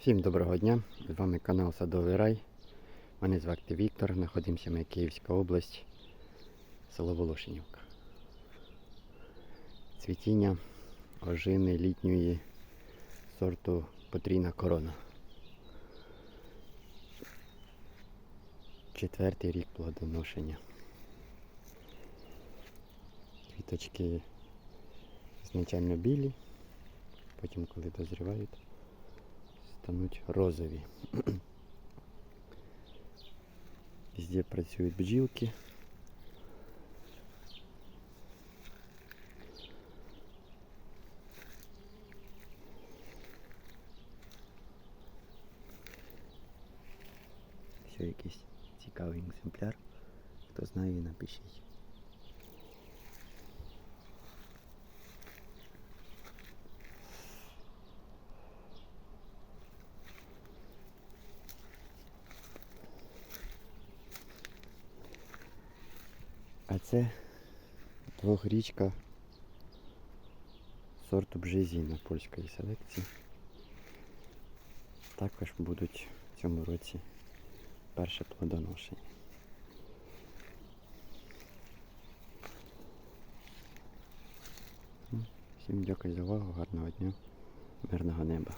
Всім доброго дня! З вами канал Садовий Рай. Мене звати Віктор, знаходимося ми Київська область, село Волошинівка. Цвітіння ожини літньої сорту потрійна корона. Четвертий рік плодоношення. Квіточки значально білі, потім коли дозрівають стануть розові. Везде працюють бджілки. Все якийсь цікавий екземпляр. Хто знає, напишіть. А це двохрічка сорту бжезіна польської селекції. Також будуть в цьому році перше плодоношення. Всім дякую за увагу, гарного дня, мирного неба.